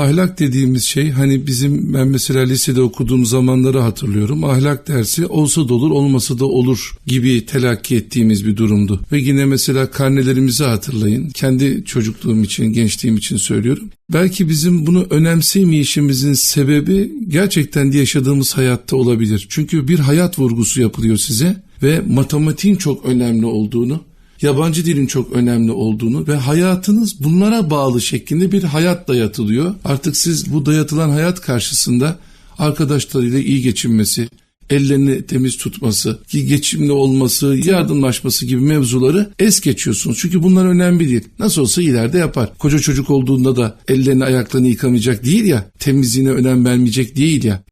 Ahlak dediğimiz şey hani bizim ben mesela lisede okuduğum zamanları hatırlıyorum. Ahlak dersi olsa da olur olmasa da olur gibi telakki ettiğimiz bir durumdu. Ve yine mesela karnelerimizi hatırlayın. Kendi çocukluğum için, gençliğim için söylüyorum. Belki bizim bunu önemsemeyişimizin sebebi gerçekten de yaşadığımız hayatta olabilir. Çünkü bir hayat vurgusu yapılıyor size ve matematiğin çok önemli olduğunu, yabancı dilin çok önemli olduğunu ve hayatınız bunlara bağlı şeklinde bir hayat dayatılıyor. Artık siz bu dayatılan hayat karşısında arkadaşlarıyla iyi geçinmesi, ellerini temiz tutması, ki geçimli olması, yardımlaşması gibi mevzuları es geçiyorsunuz. Çünkü bunlar önemli değil. Nasıl olsa ileride yapar. Koca çocuk olduğunda da ellerini ayaklarını yıkamayacak değil ya, temizliğine önem vermeyecek değil ya.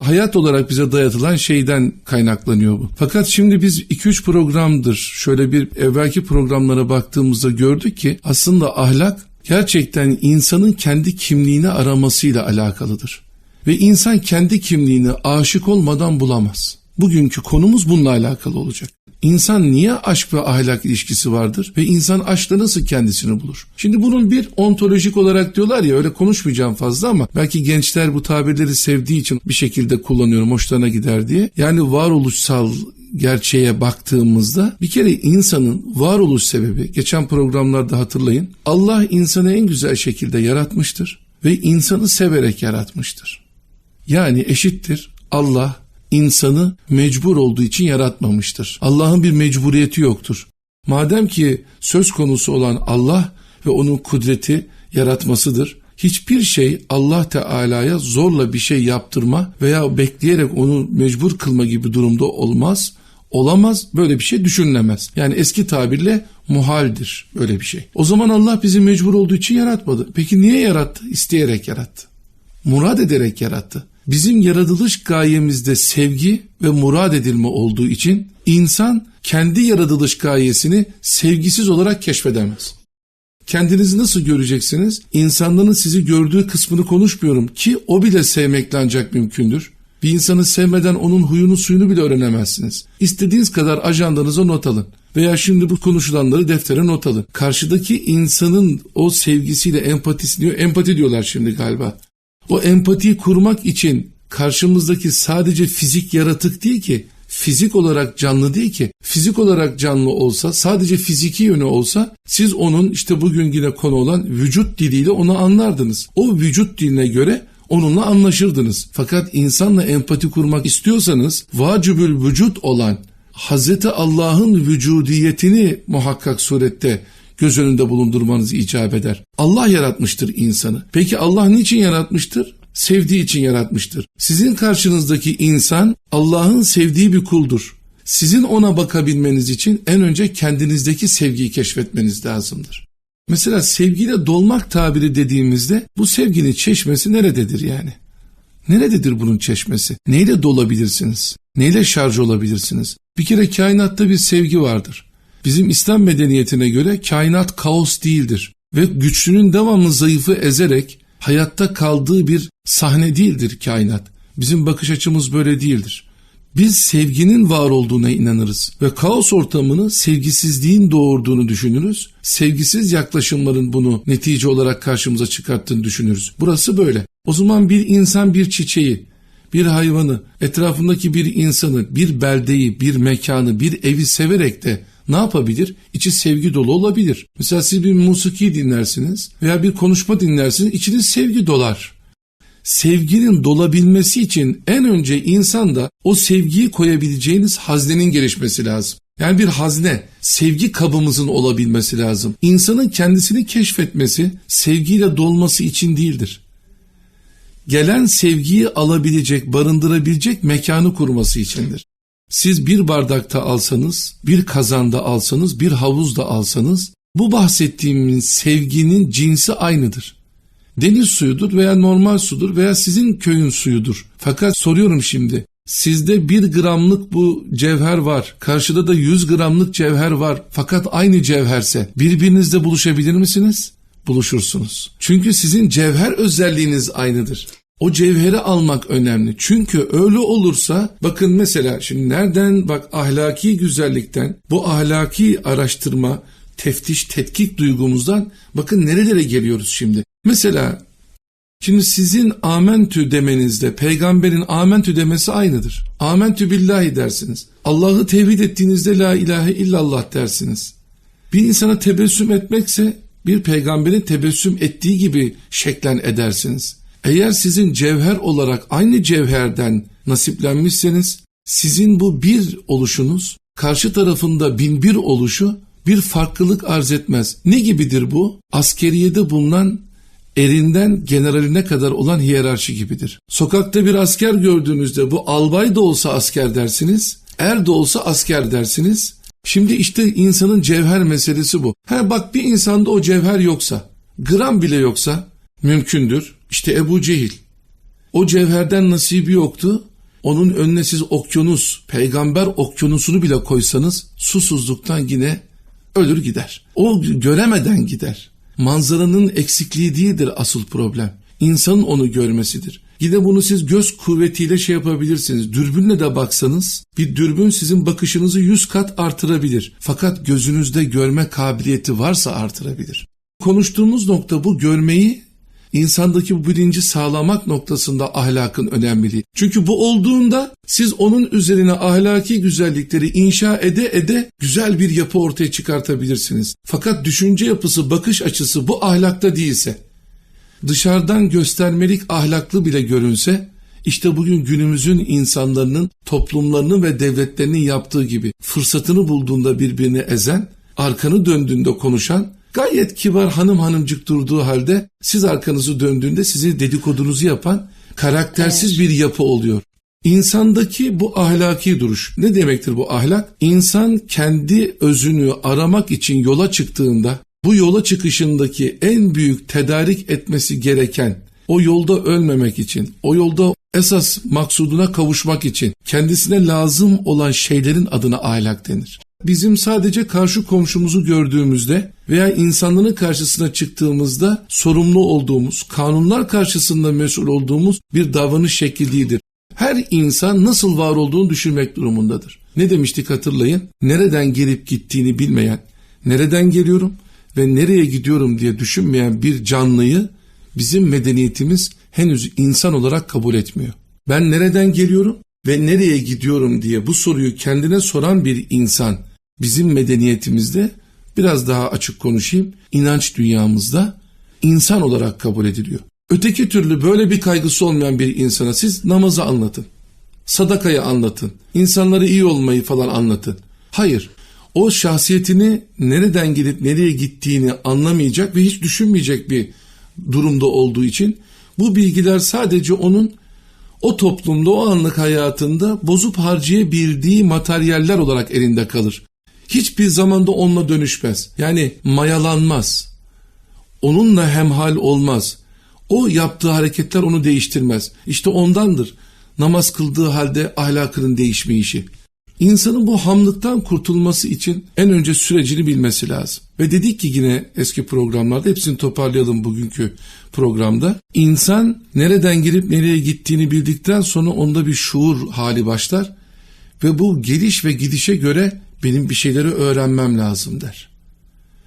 Hayat olarak bize dayatılan şeyden kaynaklanıyor bu. Fakat şimdi biz 2-3 programdır şöyle bir evvelki programlara baktığımızda gördük ki aslında ahlak gerçekten insanın kendi kimliğini aramasıyla alakalıdır. Ve insan kendi kimliğini aşık olmadan bulamaz. Bugünkü konumuz bununla alakalı olacak. İnsan niye aşk ve ahlak ilişkisi vardır ve insan aşkla nasıl kendisini bulur? Şimdi bunun bir ontolojik olarak diyorlar ya öyle konuşmayacağım fazla ama belki gençler bu tabirleri sevdiği için bir şekilde kullanıyorum hoşlarına gider diye. Yani varoluşsal gerçeğe baktığımızda bir kere insanın varoluş sebebi geçen programlarda hatırlayın Allah insanı en güzel şekilde yaratmıştır ve insanı severek yaratmıştır. Yani eşittir Allah insanı mecbur olduğu için yaratmamıştır. Allah'ın bir mecburiyeti yoktur. Madem ki söz konusu olan Allah ve onun kudreti yaratmasıdır. Hiçbir şey Allah Teala'ya zorla bir şey yaptırma veya bekleyerek onu mecbur kılma gibi durumda olmaz. Olamaz böyle bir şey düşünülemez. Yani eski tabirle muhaldir böyle bir şey. O zaman Allah bizi mecbur olduğu için yaratmadı. Peki niye yarattı? İsteyerek yarattı. Murad ederek yarattı. Bizim yaratılış gayemizde sevgi ve murad edilme olduğu için insan kendi yaratılış gayesini sevgisiz olarak keşfedemez. Kendinizi nasıl göreceksiniz? İnsanların sizi gördüğü kısmını konuşmuyorum ki o bile sevmekle ancak mümkündür. Bir insanı sevmeden onun huyunu suyunu bile öğrenemezsiniz. İstediğiniz kadar ajandanıza not alın. Veya şimdi bu konuşulanları deftere not alın. Karşıdaki insanın o sevgisiyle empatisi diyor. Empati diyorlar şimdi galiba. O empatiyi kurmak için karşımızdaki sadece fizik yaratık değil ki, fizik olarak canlı değil ki, fizik olarak canlı olsa, sadece fiziki yönü olsa, siz onun işte bugün yine konu olan vücut diliyle onu anlardınız. O vücut diline göre onunla anlaşırdınız. Fakat insanla empati kurmak istiyorsanız, vacibül vücut olan Hazreti Allah'ın vücudiyetini muhakkak surette göz önünde bulundurmanız icap eder. Allah yaratmıştır insanı. Peki Allah niçin yaratmıştır? Sevdiği için yaratmıştır. Sizin karşınızdaki insan Allah'ın sevdiği bir kuldur. Sizin ona bakabilmeniz için en önce kendinizdeki sevgiyi keşfetmeniz lazımdır. Mesela sevgiyle dolmak tabiri dediğimizde bu sevginin çeşmesi nerededir yani? Nerededir bunun çeşmesi? Neyle dolabilirsiniz? Neyle şarj olabilirsiniz? Bir kere kainatta bir sevgi vardır. Bizim İslam medeniyetine göre kainat kaos değildir ve güçlünün devamlı zayıfı ezerek hayatta kaldığı bir sahne değildir kainat. Bizim bakış açımız böyle değildir. Biz sevginin var olduğuna inanırız ve kaos ortamını sevgisizliğin doğurduğunu düşünürüz. Sevgisiz yaklaşımların bunu netice olarak karşımıza çıkarttığını düşünürüz. Burası böyle. O zaman bir insan bir çiçeği, bir hayvanı, etrafındaki bir insanı, bir beldeyi, bir mekanı, bir evi severek de ne yapabilir? İçi sevgi dolu olabilir. Mesela siz bir musiki dinlersiniz veya bir konuşma dinlersiniz, içiniz sevgi dolar. Sevginin dolabilmesi için en önce insanda o sevgiyi koyabileceğiniz haznenin gelişmesi lazım. Yani bir hazne, sevgi kabımızın olabilmesi lazım. İnsanın kendisini keşfetmesi, sevgiyle dolması için değildir. Gelen sevgiyi alabilecek, barındırabilecek mekanı kurması içindir. Siz bir bardakta alsanız, bir kazanda alsanız, bir havuzda alsanız bu bahsettiğimiz sevginin cinsi aynıdır. Deniz suyudur veya normal sudur veya sizin köyün suyudur. Fakat soruyorum şimdi sizde bir gramlık bu cevher var. Karşıda da yüz gramlık cevher var. Fakat aynı cevherse birbirinizle buluşabilir misiniz? Buluşursunuz. Çünkü sizin cevher özelliğiniz aynıdır. O cevheri almak önemli. Çünkü öyle olursa bakın mesela şimdi nereden bak ahlaki güzellikten bu ahlaki araştırma, teftiş, tetkik duygumuzdan bakın nerelere geliyoruz şimdi. Mesela Şimdi sizin amentü demenizle peygamberin amentü demesi aynıdır. Amentü billahi dersiniz. Allah'ı tevhid ettiğinizde la ilahe illallah dersiniz. Bir insana tebessüm etmekse bir peygamberin tebessüm ettiği gibi şeklen edersiniz. Eğer sizin cevher olarak aynı cevherden nasiplenmişseniz sizin bu bir oluşunuz karşı tarafında bin bir oluşu bir farklılık arz etmez. Ne gibidir bu? Askeriyede bulunan erinden generaline kadar olan hiyerarşi gibidir. Sokakta bir asker gördüğünüzde bu albay da olsa asker dersiniz, er de olsa asker dersiniz. Şimdi işte insanın cevher meselesi bu. Ha bak bir insanda o cevher yoksa, gram bile yoksa mümkündür. İşte Ebu Cehil. O cevherden nasibi yoktu. Onun önüne siz okyanus, peygamber okyanusunu bile koysanız susuzluktan yine ölür gider. O göremeden gider. Manzaranın eksikliği değildir asıl problem. İnsanın onu görmesidir. Yine bunu siz göz kuvvetiyle şey yapabilirsiniz. Dürbünle de baksanız bir dürbün sizin bakışınızı yüz kat artırabilir. Fakat gözünüzde görme kabiliyeti varsa artırabilir. Konuştuğumuz nokta bu görmeyi insandaki bu bilinci sağlamak noktasında ahlakın önemliliği. Çünkü bu olduğunda siz onun üzerine ahlaki güzellikleri inşa ede ede güzel bir yapı ortaya çıkartabilirsiniz. Fakat düşünce yapısı, bakış açısı bu ahlakta değilse, dışarıdan göstermelik ahlaklı bile görünse, işte bugün günümüzün insanların, toplumlarının ve devletlerinin yaptığı gibi fırsatını bulduğunda birbirini ezen, arkanı döndüğünde konuşan, gayet kibar hanım hanımcık durduğu halde siz arkanızı döndüğünde sizin dedikodunuzu yapan karaktersiz Evet. bir yapı oluyor. İnsandaki bu ahlaki duruş ne demektir bu ahlak? İnsan kendi özünü aramak için yola çıktığında bu yola çıkışındaki en büyük tedarik etmesi gereken o yolda ölmemek için, o yolda esas maksuduna kavuşmak için kendisine lazım olan şeylerin adına ahlak denir. Bizim sadece karşı komşumuzu gördüğümüzde veya insanların karşısına çıktığımızda sorumlu olduğumuz, kanunlar karşısında mesul olduğumuz bir davranış şekli. Her insan nasıl var olduğunu düşünmek durumundadır. Ne demiştik hatırlayın? Nereden gelip gittiğini bilmeyen, nereden geliyorum ve nereye gidiyorum diye düşünmeyen bir canlıyı bizim medeniyetimiz henüz insan olarak kabul etmiyor. Ben nereden geliyorum ve nereye gidiyorum diye bu soruyu kendine soran bir insan bizim medeniyetimizde biraz daha açık konuşayım inanç dünyamızda insan olarak kabul ediliyor. Öteki türlü böyle bir kaygısı olmayan bir insana siz namazı anlatın. Sadakayı anlatın. insanlara iyi olmayı falan anlatın. Hayır. O şahsiyetini nereden gidip nereye gittiğini anlamayacak ve hiç düşünmeyecek bir durumda olduğu için bu bilgiler sadece onun o toplumda o anlık hayatında bozup harcayabildiği materyaller olarak elinde kalır. Hiçbir zamanda onunla dönüşmez. Yani mayalanmaz. Onunla hemhal olmaz. O yaptığı hareketler onu değiştirmez. İşte ondandır. Namaz kıldığı halde ahlakının değişmeyişi. İnsanın bu hamlıktan kurtulması için en önce sürecini bilmesi lazım. Ve dedik ki yine eski programlarda hepsini toparlayalım bugünkü programda. İnsan nereden girip nereye gittiğini bildikten sonra onda bir şuur hali başlar. Ve bu geliş ve gidişe göre benim bir şeyleri öğrenmem lazım der.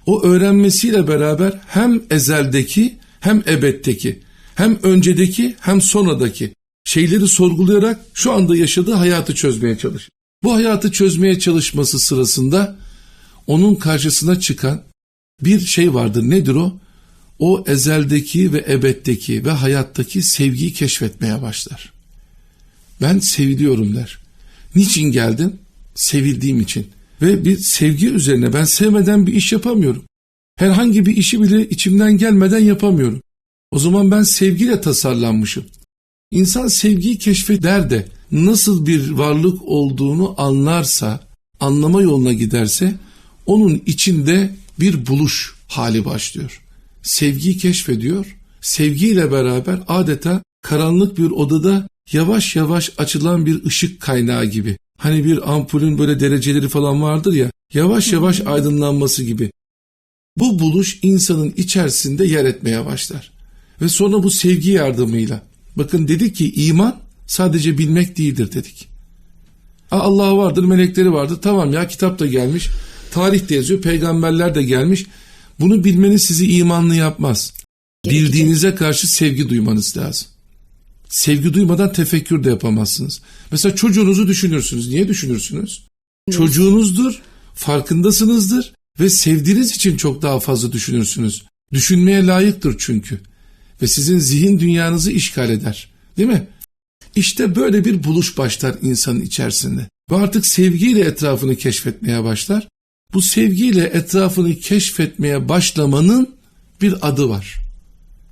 O öğrenmesiyle beraber hem ezeldeki hem ebetteki hem öncedeki hem sonradaki şeyleri sorgulayarak şu anda yaşadığı hayatı çözmeye çalışır. Bu hayatı çözmeye çalışması sırasında onun karşısına çıkan bir şey vardır. Nedir o? O ezeldeki ve ebetteki ve hayattaki sevgiyi keşfetmeye başlar. Ben seviliyorum der. Niçin geldim? Sevildiğim için. Ve bir sevgi üzerine ben sevmeden bir iş yapamıyorum. Herhangi bir işi bile içimden gelmeden yapamıyorum. O zaman ben sevgiyle tasarlanmışım. İnsan sevgiyi keşfeder de nasıl bir varlık olduğunu anlarsa, anlama yoluna giderse onun içinde bir buluş hali başlıyor. Sevgiyi keşfediyor. Sevgiyle beraber adeta karanlık bir odada yavaş yavaş açılan bir ışık kaynağı gibi. Hani bir ampulün böyle dereceleri falan vardır ya, yavaş yavaş aydınlanması gibi. Bu buluş insanın içerisinde yer etmeye başlar. Ve sonra bu sevgi yardımıyla. Bakın dedik ki iman sadece bilmek değildir dedik. Allah vardır, melekleri vardır. Tamam ya kitap da gelmiş, tarih de yazıyor, peygamberler de gelmiş. Bunu bilmeniz sizi imanlı yapmaz. Bildiğinize karşı sevgi duymanız lazım. Sevgi duymadan tefekkür de yapamazsınız. Mesela çocuğunuzu düşünürsünüz. Niye düşünürsünüz? Çocuğunuzdur, farkındasınızdır ve sevdiğiniz için çok daha fazla düşünürsünüz. Düşünmeye layıktır çünkü. Ve sizin zihin dünyanızı işgal eder. Değil mi? İşte böyle bir buluş başlar insanın içerisinde. Ve artık sevgiyle etrafını keşfetmeye başlar. Bu sevgiyle etrafını keşfetmeye başlamanın bir adı var.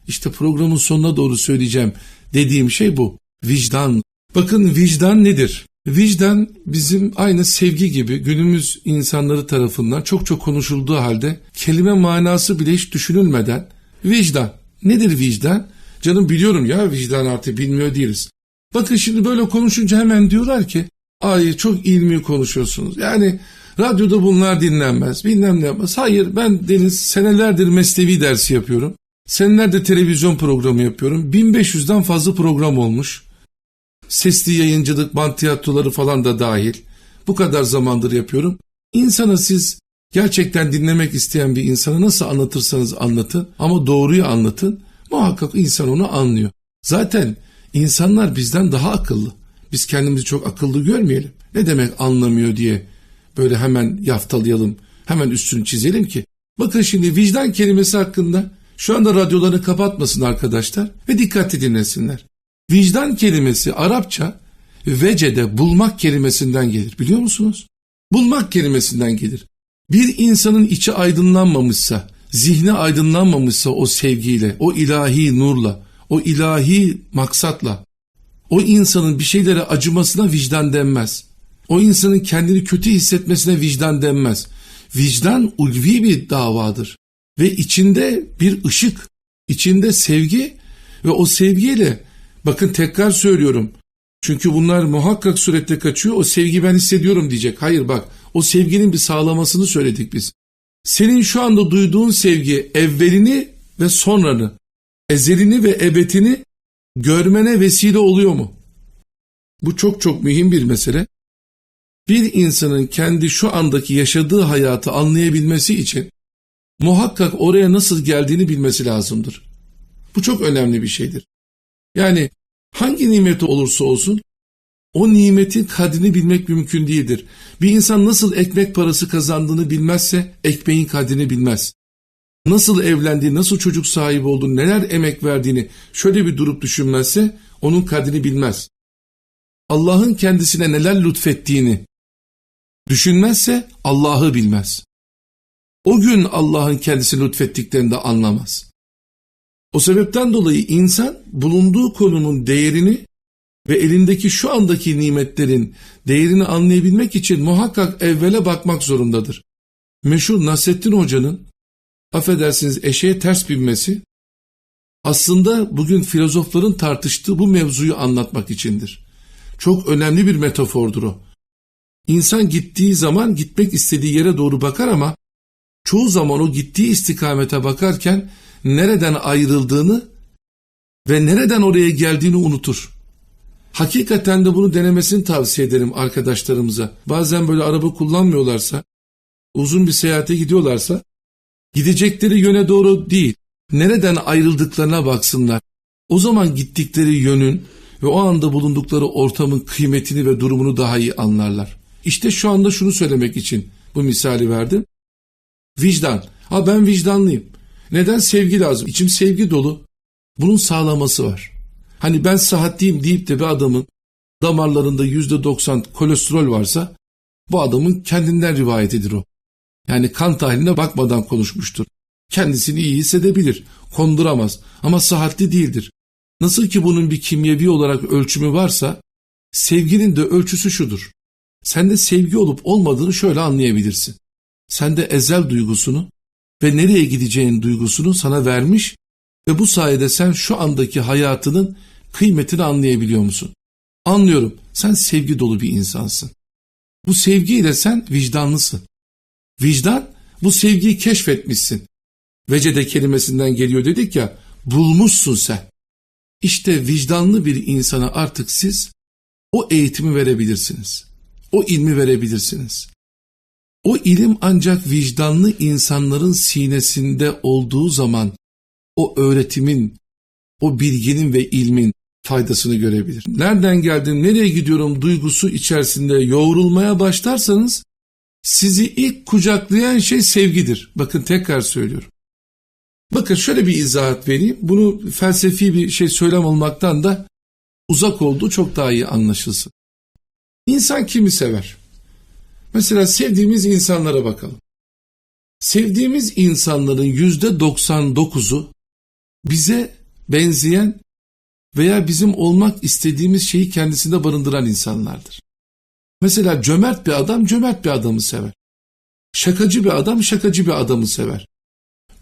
İşte programın sonuna doğru söyleyeceğim dediğim şey bu. Vicdan. Bakın vicdan nedir? Vicdan bizim aynı sevgi gibi günümüz insanları tarafından çok çok konuşulduğu halde kelime manası bile hiç düşünülmeden vicdan. Nedir vicdan? Canım biliyorum ya vicdan artık bilmiyor değiliz. Bakın şimdi böyle konuşunca hemen diyorlar ki ay çok ilmi konuşuyorsunuz. Yani radyoda bunlar dinlenmez bilmem ne yapmaz. Hayır ben Deniz senelerdir meslevi dersi yapıyorum. Senelerdir televizyon programı yapıyorum. 1500'den fazla program olmuş. Sesli yayıncılık, band tiyatroları falan da dahil. Bu kadar zamandır yapıyorum. İnsana siz gerçekten dinlemek isteyen bir insana nasıl anlatırsanız anlatın ama doğruyu anlatın. Muhakkak insan onu anlıyor. Zaten insanlar bizden daha akıllı. Biz kendimizi çok akıllı görmeyelim. Ne demek anlamıyor diye böyle hemen yaftalayalım, hemen üstünü çizelim ki. Bakın şimdi vicdan kelimesi hakkında şu anda radyolarını kapatmasın arkadaşlar ve dikkatli dinlesinler. Vicdan kelimesi Arapça vecede bulmak kelimesinden gelir biliyor musunuz? Bulmak kelimesinden gelir. Bir insanın içi aydınlanmamışsa, zihni aydınlanmamışsa o sevgiyle, o ilahi nurla, o ilahi maksatla, o insanın bir şeylere acımasına vicdan denmez. O insanın kendini kötü hissetmesine vicdan denmez. Vicdan ulvi bir davadır. Ve içinde bir ışık, içinde sevgi ve o sevgiyle bakın tekrar söylüyorum. Çünkü bunlar muhakkak surette kaçıyor. O sevgi ben hissediyorum diyecek. Hayır bak o sevginin bir sağlamasını söyledik biz. Senin şu anda duyduğun sevgi evvelini ve sonranı, ezelini ve ebetini görmene vesile oluyor mu? Bu çok çok mühim bir mesele. Bir insanın kendi şu andaki yaşadığı hayatı anlayabilmesi için muhakkak oraya nasıl geldiğini bilmesi lazımdır. Bu çok önemli bir şeydir. Yani hangi nimeti olursa olsun o nimetin kadrini bilmek mümkün değildir. Bir insan nasıl ekmek parası kazandığını bilmezse ekmeğin kadrini bilmez. Nasıl evlendiği, nasıl çocuk sahibi olduğunu, neler emek verdiğini şöyle bir durup düşünmezse onun kadrini bilmez. Allah'ın kendisine neler lütfettiğini düşünmezse Allah'ı bilmez. O gün Allah'ın kendisini lütfettiklerini de anlamaz. O sebepten dolayı insan bulunduğu konunun değerini ve elindeki şu andaki nimetlerin değerini anlayabilmek için muhakkak evvele bakmak zorundadır. Meşhur Nasrettin Hoca'nın affedersiniz eşeğe ters binmesi aslında bugün filozofların tartıştığı bu mevzuyu anlatmak içindir. Çok önemli bir metafordur o. İnsan gittiği zaman gitmek istediği yere doğru bakar ama çoğu zaman o gittiği istikamete bakarken nereden ayrıldığını ve nereden oraya geldiğini unutur. Hakikaten de bunu denemesini tavsiye ederim arkadaşlarımıza. Bazen böyle araba kullanmıyorlarsa, uzun bir seyahate gidiyorlarsa, gidecekleri yöne doğru değil, nereden ayrıldıklarına baksınlar. O zaman gittikleri yönün ve o anda bulundukları ortamın kıymetini ve durumunu daha iyi anlarlar. İşte şu anda şunu söylemek için bu misali verdim. Vicdan. Ha ben vicdanlıyım. Neden sevgi lazım? İçim sevgi dolu. Bunun sağlaması var. Hani ben sıhhatliyim deyip de bir adamın damarlarında yüzde doksan kolesterol varsa bu adamın kendinden rivayetidir o. Yani kan tahlline bakmadan konuşmuştur. Kendisini iyi hissedebilir, konduramaz ama sıhhatli değildir. Nasıl ki bunun bir kimyevi olarak ölçümü varsa, sevginin de ölçüsü şudur. Sende sevgi olup olmadığını şöyle anlayabilirsin. Sende ezel duygusunu ve nereye gideceğin duygusunu sana vermiş ve bu sayede sen şu andaki hayatının kıymetini anlayabiliyor musun? Anlıyorum. Sen sevgi dolu bir insansın. Bu sevgiyle sen vicdanlısın. Vicdan bu sevgiyi keşfetmişsin. Vecede kelimesinden geliyor dedik ya bulmuşsun sen. İşte vicdanlı bir insana artık siz o eğitimi verebilirsiniz. O ilmi verebilirsiniz. O ilim ancak vicdanlı insanların sinesinde olduğu zaman o öğretimin, o bilginin ve ilmin faydasını görebilir. Nereden geldim, nereye gidiyorum duygusu içerisinde yoğrulmaya başlarsanız sizi ilk kucaklayan şey sevgidir. Bakın tekrar söylüyorum. Bakın şöyle bir izahat vereyim. Bunu felsefi bir şey söylem olmaktan da uzak olduğu çok daha iyi anlaşılsın. İnsan kimi sever? Mesela sevdiğimiz insanlara bakalım. Sevdiğimiz insanların yüzde 99'u bize benzeyen veya bizim olmak istediğimiz şeyi kendisinde barındıran insanlardır. Mesela cömert bir adam cömert bir adamı sever. Şakacı bir adam şakacı bir adamı sever.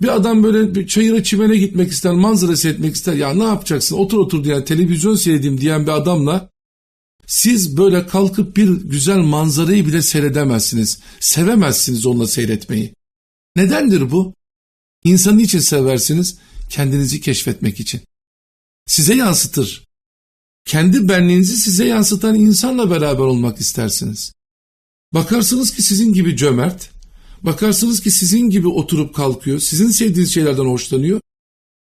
Bir adam böyle bir çayıra çimene gitmek ister, manzara seyretmek ister. Ya ne yapacaksın otur otur diyen, televizyon seyredeyim diyen bir adamla siz böyle kalkıp bir güzel manzarayı bile seyredemezsiniz. Sevemezsiniz onunla seyretmeyi. Nedendir bu? İnsanı için seversiniz? Kendinizi keşfetmek için. Size yansıtır. Kendi benliğinizi size yansıtan insanla beraber olmak istersiniz. Bakarsınız ki sizin gibi cömert, bakarsınız ki sizin gibi oturup kalkıyor, sizin sevdiğiniz şeylerden hoşlanıyor.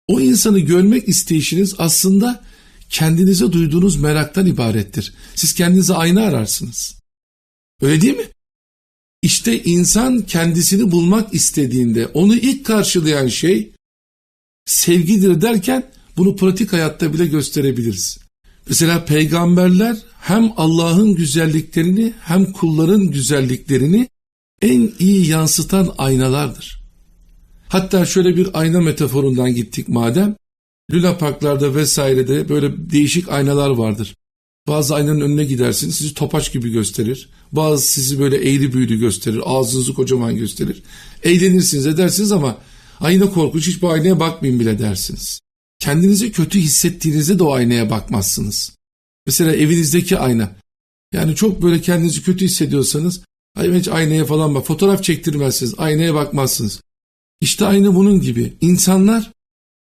O insanı görmek isteyişiniz aslında kendinize duyduğunuz meraktan ibarettir. Siz kendinize ayna ararsınız. Öyle değil mi? İşte insan kendisini bulmak istediğinde onu ilk karşılayan şey sevgidir derken bunu pratik hayatta bile gösterebiliriz. Mesela peygamberler hem Allah'ın güzelliklerini hem kulların güzelliklerini en iyi yansıtan aynalardır. Hatta şöyle bir ayna metaforundan gittik madem, Luna parklarda vesairede böyle değişik aynalar vardır. Bazı aynanın önüne gidersiniz sizi topaç gibi gösterir. Bazı sizi böyle eğri büğrü gösterir. Ağzınızı kocaman gösterir. Eğlenirsiniz edersiniz ama ayna korkunç hiç bu aynaya bakmayın bile dersiniz. Kendinizi kötü hissettiğinizde de o aynaya bakmazsınız. Mesela evinizdeki ayna. Yani çok böyle kendinizi kötü hissediyorsanız ay hiç aynaya falan bak. Fotoğraf çektirmezsiniz. Aynaya bakmazsınız. İşte aynı bunun gibi. İnsanlar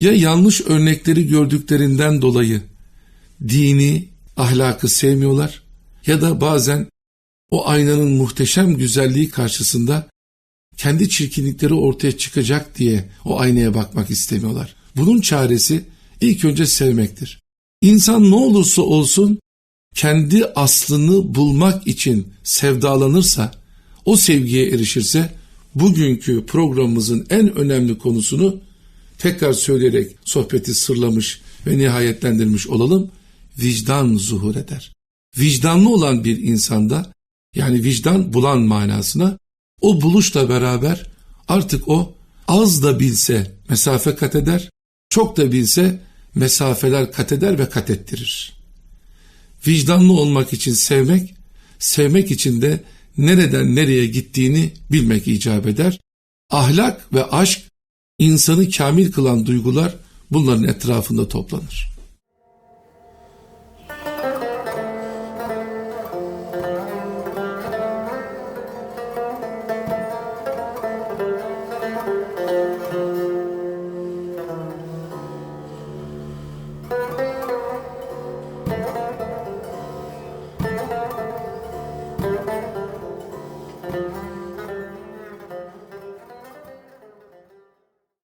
ya yanlış örnekleri gördüklerinden dolayı dini, ahlakı sevmiyorlar ya da bazen o aynanın muhteşem güzelliği karşısında kendi çirkinlikleri ortaya çıkacak diye o aynaya bakmak istemiyorlar. Bunun çaresi ilk önce sevmektir. İnsan ne olursa olsun kendi aslını bulmak için sevdalanırsa, o sevgiye erişirse bugünkü programımızın en önemli konusunu tekrar söyleyerek sohbeti sırlamış ve nihayetlendirmiş olalım. Vicdan zuhur eder. Vicdanlı olan bir insanda yani vicdan bulan manasına o buluşla beraber artık o az da bilse mesafe kat eder, çok da bilse mesafeler kat eder ve kat ettirir. Vicdanlı olmak için sevmek, sevmek için de nereden nereye gittiğini bilmek icap eder. Ahlak ve aşk insanı kamil kılan duygular bunların etrafında toplanır.